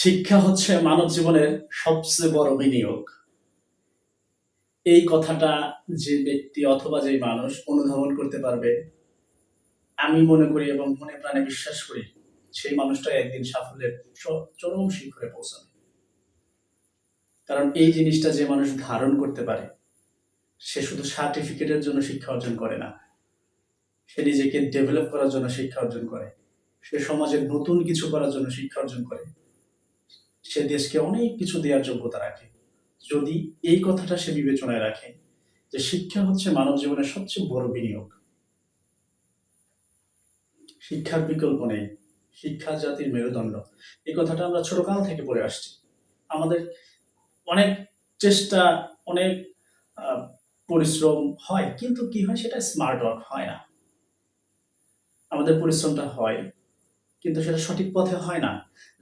শিক্ষা হচ্ছে মানব জীবনের সবচেয়ে বড় বিনিয়োগ। এই কথাটা যে ব্যক্তি অথবা যে মানুষ অনুধাবন করতে পারবে, আমি মনে করি এবং মনে প্রাণে বিশ্বাস করি, সেই মানুষটা একদিন সাফল্যের চরম শিখরে পৌঁছাবে। কারণ এই জিনিসটা যে মানুষ ধারণ করতে পারে, সে শুধু সার্টিফিকেটের জন্য শিক্ষা অর্জন করে না, সে নিজেকে ডেভেলপ করার জন্য শিক্ষা অর্জন করে, সে সমাজে নতুন কিছু করার জন্য শিক্ষা অর্জন করে সে দেশকে অনেক কিছু দেওয়ার যোগ্যতা রাখে। যদি এই কথাটা সে বিবেচনায় রাখে যে শিক্ষা হচ্ছে মানব জীবনের সবচেয়ে বড় বিনিয়োগ। শিক্ষার বিকল্প নেই। শিক্ষা জাতির মেরুদণ্ড। এই কথাটা আমরা ছোটকাল থেকে পড়ে আসছি। আমাদের অনেক চেষ্টা, অনেক পরিশ্রম হয়, কিন্তু কি হয়? সেটা স্মার্ট ওয়ার্ক হয় না। আমাদের পরিশ্রমটা হয়, কিন্তু সেটা সঠিক পথে হয় না।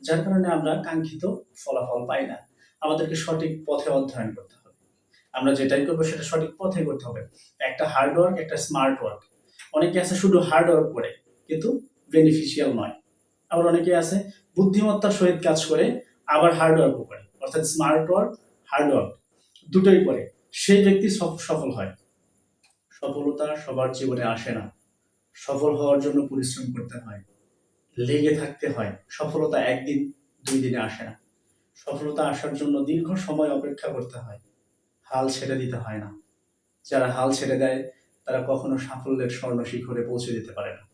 যার কারণে আমরা কাঙ্ক্ষিত ফলাফল পাই না। আমাদেরকে সঠিক পথে অধ্যয়ন করতে হবে। আমরা যেটাই করব সেটা সঠিক পথে করতে হবে। একটা হার্ড ওয়ার্ক একটা স্মার্ট ওয়ার্ক অনেকে আছে শুধু হার্ড ওয়ার্ক করে, কিন্তু বেনিফিশিয়াল নয়। আবার অনেকে আছে বুদ্ধিমত্তার সহিত কাজ করে, আবার হার্ড ওয়ার্কও করে। অর্থাৎ স্মার্ট ওয়ার্ক হার্ড ওয়ার্ক দুটোই করে। সেই ব্যক্তি সফ- সফল হয়। সফলতা সবার জীবনে আসে না। সফল হওয়ার জন্য পরিশ্রম করতে হয়। লেগে থাকতে হয়। সফলতা একদিন, দুই দিনে আসে না। সফলতা আসার জন্য দীর্ঘ সময় অপেক্ষা করতে হয়। হাল ছেড়ে দিতে হয় না। যারা হাল ছেড়ে দেয়, তারা কখনো সাফল্যের স্বর্ণ শিখরে পৌঁছে দিতে পারে না।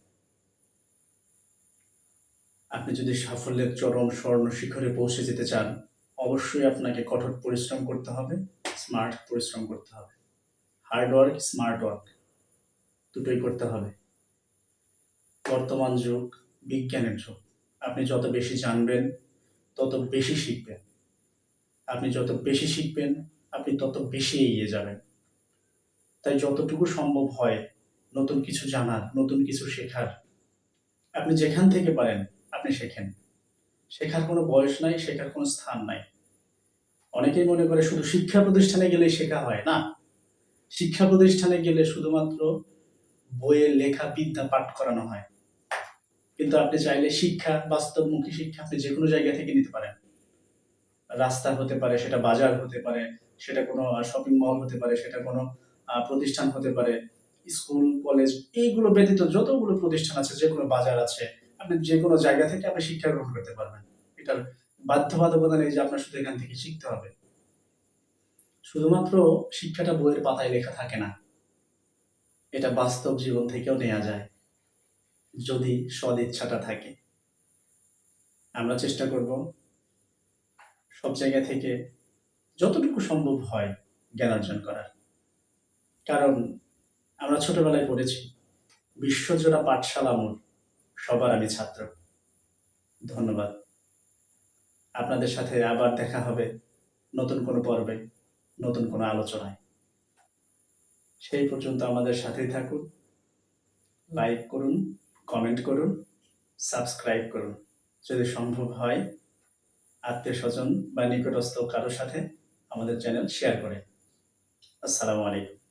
আপনি যদি সাফল্যের চরম স্বর্ণ শিখরে পৌঁছে যেতে চান, অবশ্যই আপনাকে কঠোর পরিশ্রম করতে হবে, স্মার্ট পরিশ্রম করতে হবে। হার্ড ওয়ার্ক, স্মার্ট ওয়ার্ক, দুটোই করতে হবে। বর্তমান যুগ বিজ্ঞানের যুগ আপনি যত বেশি জানবেন, তত বেশি শিখবেন। আপনি যত বেশি শিখবেন, আপনি তত বেশি এগিয়ে যাবেন। তাই যতটুকু সম্ভব হয় নতুন কিছু জানার, নতুন কিছু শেখার। আপনি যেখান থেকে পারেন, আপনি শেখেন। শেখার কোনো বয়স নাই, শেখার কোনো স্থান নাই। অনেকেই মনে করে শুধু শিক্ষা প্রতিষ্ঠানে গেলেই শেখা হয়, না? শিক্ষা প্রতিষ্ঠানে গেলে শুধুমাত্র বইয়ের লেখা বিদ্যা পাঠ করানো হয়। কিন্তু আপনি চাইলে শিক্ষা, বাস্তবমুখী শিক্ষা আপনি যে কোনো জায়গা থেকে নিতে পারেন। রাস্তা হতে পারে, সেটা বাজার হতে পারে, সেটা কোনো শপিং মল হতে পারে, সেটা কোনো প্রতিষ্ঠান হতে পারে, স্কুল, কলেজ, এইগুলো ব্যতীত যতগুলো প্রতিষ্ঠান আছে যে কোনো বাজার আছে, আপনি যে কোনো জায়গা থেকে আপনি শিক্ষা গ্রহণ করতে পারবেন। এটার বাধ্যবাধকতা নেই যে আপনার শুধু এখান থেকে শিখতে হবে। শুধুমাত্র শিক্ষাটা বইয়ের পাতায় লেখা থাকে না। এটা বাস্তব জীবন থেকেও নেওয়া যায়। যদি সদ ইচ্ছাটা থাকে। আমরা চেষ্টা করব সব জায়গা থেকে যতটুকু সম্ভব হয় জ্ঞান অর্জন করার। কারণ আমরা ছোটবেলায় পড়েছি, বিশ্বজোড়া পাঠশালা মোর সবার আমি ছাত্র। ধন্যবাদ। আপনাদের সাথে আবার দেখা হবে নতুন কোনো পর্বে, নতুন কোনো আলোচনায়। সেই পর্যন্ত আমাদের সাথেই থাকুন, লাইক করুন কমেন্ট করুন সাবস্ক্রাইব করুন। যদি সম্ভব হয় আত্মীয় স্বজন বা নিকটস্থ কারোর সাথে আমাদের চ্যানেল শেয়ার করে। আসসালামু আলাইকুম।